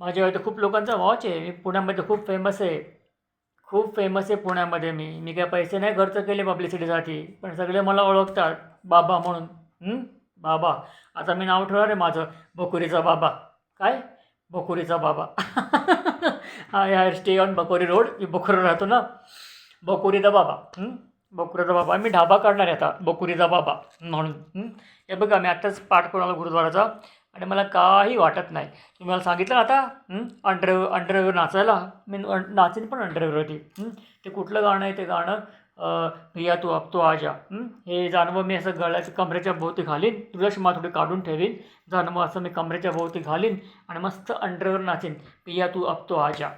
माझ्या इथं खूप लोकांचा वॉच आहे. मी पुण्यामध्ये खूप फेमस आहे. खूप फेमस आहे पुण्यामध्ये मी. मी काय पैसे नाही खर्च केले पब्लिसिटीसाठी पण सगळे मला ओळखतात. बाबा म्हणून. बाबा. आता मी नाव ठेवणार आहे माझं. भोकुरीचा बाबा. काय? भोकुरीचा बाबा. आय या स्टे ऑन बकोरी रोड मी बकोरी राहतो ना. बकोरीचा बाबा. हं? बकुरीचा बाबा. मी ढाबा काढणार आहे आता. बकुरीचा बाबा म्हणून. हे बघा मी आत्ताच पाठ करून आलो गुरुद्वाराचा. आणि मला काही वाटत नाही. तुम्ही मला सांगितलं आता अंडरवेअर अंडरवेअर नाचायला. मी न- पण अंडरवेअरवरती ते कुठलं गाणं आहे ते गाणं? अं, तू आपतो तो आजा हे? जानवं मी असं गळ्याच्या कमरेच्या भोवती घालीन. तुझ्या शिमा थोडी काढून ठेवीन. जानवं असं मी कमरेच्या भोवती घालीन आणि मस्त अंडरवेअर नाचेन. पिया तू आपतो तो आजा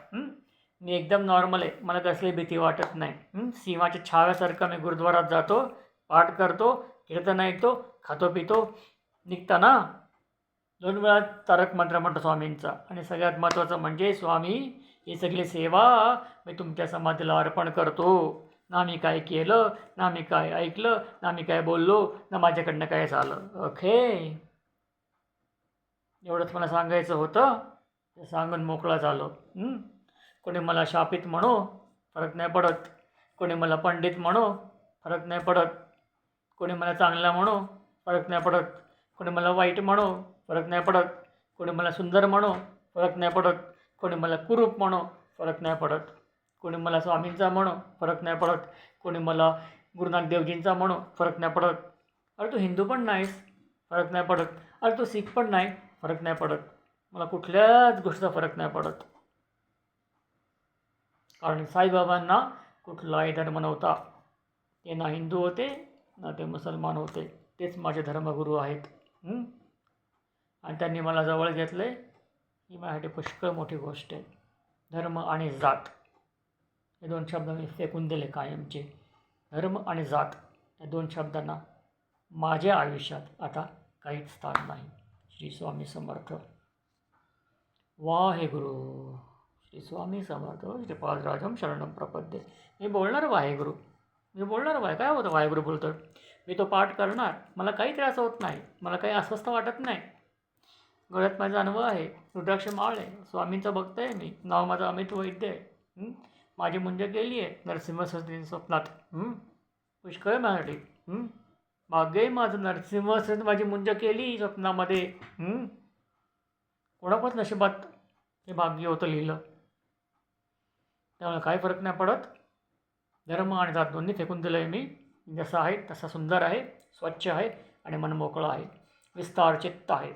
मी एकदम नॉर्मल आहे. मला कसली भीती वाटत नाही. सीमाच्या सिंहाच्या छाव्यासारखं मी गुरुद्वारात जातो पाठ करतो कीर्तन ऐकतो खातो पितो. निघताना दोन वेळा तारक मंत्र म्हणतो स्वामींचा. आणि सगळ्यात महत्त्वाचं म्हणजे स्वामी ही सगळी सेवा मी तुमच्या समाधीला अर्पण करतो. ना मी काय केलं ना मी काय ऐकलं ना मी काय बोललो ना माझ्याकडनं काय झालं. ओके? एवढंच मला सांगायचं होतं. ते सांगून मोकळा झालो. कोणी मला शापित म्हणो फरक नाही पडत. कोणी मला पंडित म्हणो फरक नाही पडत. कोणी मला चांगला म्हणो फरक नाही पडत. कोणी मला वाईट म्हणो फरक नाही पडत. कोणी मला सुंदर म्हणो फरक नाही पडत. कोणी मला कुरूप म्हणो फरक नाही पडत. कोणी मला स्वामींचा म्हणो फरक नाही पडत. कोणी मला गुरुनानक देवजींचा म्हणो फरक नाही पडत. अरे तू हिंदू पण नाहीस फरक नाही पडत. अरे तू सिख पण नाही फरक नाही पडत. मला कुठल्याच गोष्टीचा फरक नाही पडत. कारण साईबाबांना कुठलाही धर्म नव्हता. ते ना हिंदू होते ना ते मुसलमान होते. तेच माझे धर्मगुरू आहेत. हं? आणि त्यांनी मला जवळ घेतलं आहे ही माझ्यासाठी पुष्कळ मोठी गोष्ट आहे. धर्म आणि जात. हे दोन शब्द मी फेकून दिले कायमचे. धर्म आणि जात या दोन शब्दांना माझ्या आयुष्यात आता काहीच स्थान नाही. श्री स्वामी समर्थ. वाहेगुरु श्री स्वामी समर्थ. श्री पादराजम शरणम प्रपद्ये. मी बोलणार वाहेगुरु. मी बोलणार वाहे काय होतं वाहेगुरु बोलतो मी तो पाठ करणार. मला काही त्रास होत नाही. मला काही अस्वस्थ वाटत नाही. गळ्यात माझा अनुभव आहे. रुद्राक्ष माळ आहे स्वामींचा भक्त आहे मी. नाव माझं अमित वैद्य आहे. माझी मुंज केली आहे. नरसिंह स्वप्नात. पुष्कळ आहे माझ्यासाठी मागे भाग्य आहे माझं नरसिंह माझी मुंज केली स्वप्नामध्ये. कोणाकोच कोणापच नशिबात हे भाग्य होतं लिहिलं? त्यामुळे काही फरक नाही पडत. धर्म आणि जात दोन्ही फेकून दिलं आहे मी. जसा आहे तसा सुंदर आहे स्वच्छ आहे आणि मनमोकळं आहे. विस्तार चित्त आहे.